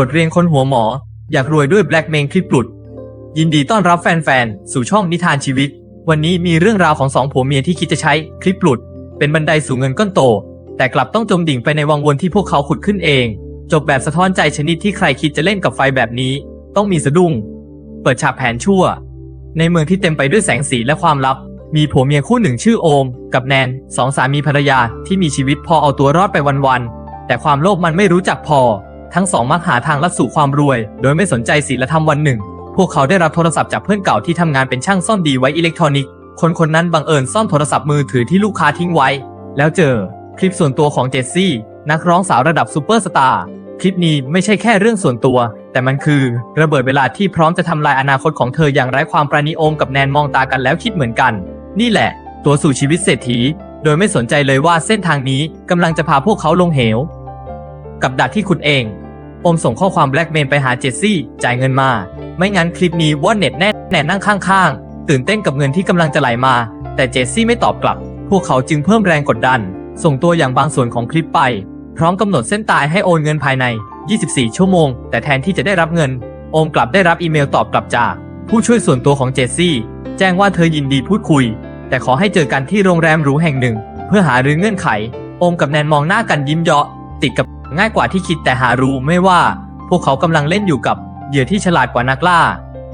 บทเรียนคนหัวหมอ อยากรวยด้วยแบล็กเมงคลิปหลุด ยินดีต้อนรับแฟนๆ สู่ช่องนิทานชีวิต วันนี้มีเรื่องราวของสองผัวเมียที่คิดจะใช้คลิปหลุด เป็นบันไดสู่เงินก้อนโต แต่กลับต้องจมดิ่งไปในวังวนที่พวกเขาขุดขึ้นเอง จบแบบสะท้อนใจชนิดที่ใครคิดจะเล่นกับไฟแบบนี้ ต้องมีสะดุ้ง เปิดฉากแผนชั่ว ในเมืองที่เต็มไปด้วยแสงสีและความลับ มีผัวเมียคู่หนึ่งชื่อโอม กับแนนสองสามีภรรยาที่มีชีวิตพอเอาตัวรอดไปวันๆแต่ความโลภมันไม่รู้จักพอ ทั้งสองมักหาทางลัดสู่ความรวย โดยไม่สนใจศีลธรรมวันหนึ่ง พวกเขาได้รับโทรศัพท์จากเพื่อนเก่าที่ทำงานเป็นช่างซ่อมดีไว้อิเล็กทรอนิกส์ คนคนนั้นบังเอิญซ่อมโทรศัพท์มือถือที่ลูกค้าทิ้งไว้ แล้วเจอ คลิปส่วนตัวของเจสซี่ นักร้องสาวระดับซูเปอร์สตาร์ คลิปนี้ไม่ใช่แค่เรื่องส่วนตัว แต่มันคือ ระเบิดเวลาที่พร้อมจะทำลายอนาคตของเธออย่างไร้ความประณีโอมกับแนนมองตากันแล้วคิดเหมือนกัน นี่แหละ ตัวสู่ชีวิตเศรษฐี โดยไม่สนใจเลยว่าเส้นทางนี้กำลังจะพาพวกเขาลงเหว กับดักที่คุณเองโอมส่งข้อความแบล็กเมลไปหาเจสซี่จ่ายเงินมา ไม่งั้นคลิปนี้ว่าเน็ตแน่แน่นั่งข้างๆ ตื่นเต้นกับเงินที่กำลังจะไหลมา แต่เจสซี่ไม่ตอบกลับ พวกเขาจึงเพิ่มแรงกดดัน ส่งตัวอย่างบางส่วนของคลิปไป พร้อมกำหนดเส้นตายให้โอนเงินภายใน 24 ชั่วโมง แต่แทนที่จะได้รับเงิน โอมกลับได้รับอีเมลตอบกลับจาก ผู้ช่วยส่วนตัวของเจสซี่ แจ้งว่าเธอยินดีพูดคุย แต่ขอให้เจอกันที่โรงแรมหรูแห่งหนึ่ง เพื่อหารือเงื่อนไข โอมกับแนนมองหน้ากันยิ้มเยาะติดกับ ง่ายกว่าที่คิดแต่หารู้ไม่ว่า พวกเขากำลังเล่นอยู่กับเหยื่อที่ฉลาดกว่านักล่า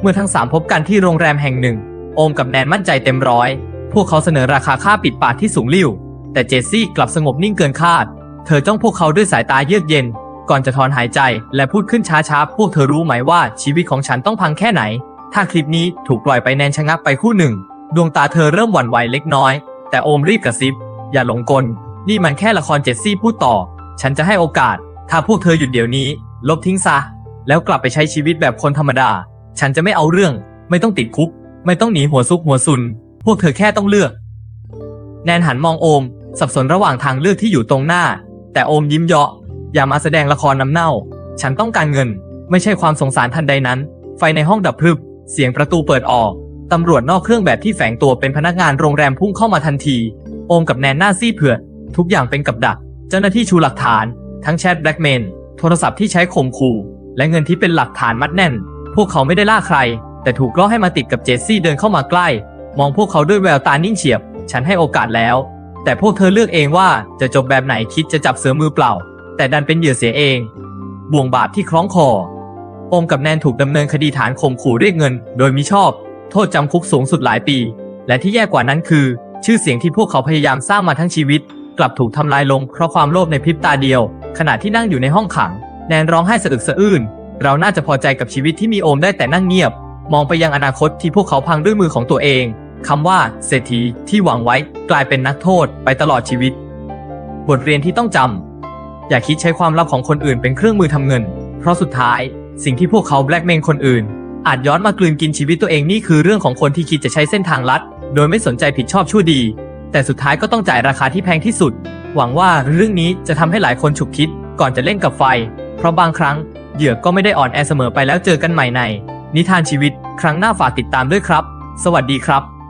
เมื่อทั้งสามพบกันที่โรงแรมแห่งหนึ่ง โอมกับแนนมั่นใจเต็มร้อย พวกเขาเสนอราคาค่าปิดปากที่สูงลิ่ว แต่เจสซี่กลับสงบนิ่งเกินคาด เธอจ้องพวกเขาด้วยสายตาเยือกเย็น ก่อนจะถอนหายใจและพูดขึ้นช้าๆ พวกเธอรู้ไหมว่าชีวิตของฉันต้องพังแค่ไหน ถ้าคลิปนี้ถูกปล่อยไปแนนชะงักไปคู่หนึ่ง ดวงตาเธอเริ่มหวั่นไหวเล็กน้อย แต่โอมรีบกระซิบ อย่าหลงกล นี่มันแค่ละครเจสซี่พูดต่อ ฉันจะให้โอกาส ถ้าพวกเธอหยุดเดี๋ยวนี้ ลบทิ้งซะ แล้วกลับไปใช้ชีวิตแบบคนธรรมดา ฉันจะไม่เอาเรื่อง ไม่ต้องติดคุก ไม่ต้องหนีหัวซุกหัวซุน พวกเธอแค่ต้องเลือก แนนหันมองโอม สับสนระหว่างทางเลือกที่อยู่ตรงหน้า แต่โอมยิ้มเยาะ อย่ามาแสดงละครน้ำเน่า ฉันต้องการเงิน ไม่ใช่ความสงสารทันใดนั้น ไฟในห้องดับพรึบ เสียงประตูเปิดออกตำรวจนอกเครื่องแบบที่แฝงตัวเป็นพนักงานโรงแรมพุ่งเข้ามาทันที โอมกับแนนหน้าซีเผือด ทุกอย่างเป็นกับดัก เจ้าหน้าที่ชูหลักฐานทั้งแชทแบล็กเมนโทรศัพท์ที่ใช้ข่มขู่ และเงินที่เป็นหลักฐานมัดแน่น พวกเขาไม่ได้ล่าใคร แต่ถูกล่อให้มาติดกับเจสซี่เดินเข้ามาใกล้ มองพวกเขาด้วยแววตานิ่งเฉียบ ฉันให้โอกาสแล้ว แต่พวกเธอเลือกเองว่าจะจบแบบไหนคิดจะจับเสือมือเปล่า แต่ดันเป็นเหยื่อเสียเอง บ่วงบาปที่คล้องคอโอมกับแนนถูกดำเนินคดีฐานข่มขู่เรียกเงิน โดยมิชอบ โทษจำคุกสูงสุดหลายปี และที่แย่กว่านั้นคือ ชื่อเสียงที่พวกเขาพยายามสร้างมาทั้งชีวิต กลับถูกทำลายลงเพราะความโลภในพริบตาเดียว ขณะที่นั่งอยู่ในห้องขัง แนนร้องไห้สะอึกสะอื้นเราน่าจะพอใจกับชีวิตที่มีโอมได้แต่นั่งเงียบ มองไปยังอนาคตที่พวกเขาพังด้วยมือของตัวเองคำว่าเศรษฐีที่หวังไว้กลายเป็นนักโทษไปตลอดชีวิต บทเรียนที่ต้องจำอย่าคิดใช้ความลับของคนอื่นเป็นเครื่องมือทำเงิน เพราะสุดท้าย สิ่งที่พวกเขาแบล็กเมงคนอื่น อาจย้อนมากลืนกินชีวิตตัวเองนี่คือเรื่องของคนที่คิดจะใช้เส้นทางลัด โดยไม่สนใจผิดชอบชั่วดี แต่สุดท้ายก็ต้องจ่ายราคาที่แพงที่สุด หวังว่าเรื่องนี้จะทำให้หลายคนฉุกคิดก่อนจะเล่นกับไฟ เพราะบางครั้งเหยื่อก็ไม่ได้อ่อนแอเสมอไปแล้วเจอกันใหม่ใน นิทานชีวิตครั้งหน้าฝากติดตามด้วยครับ สวัสดีครับ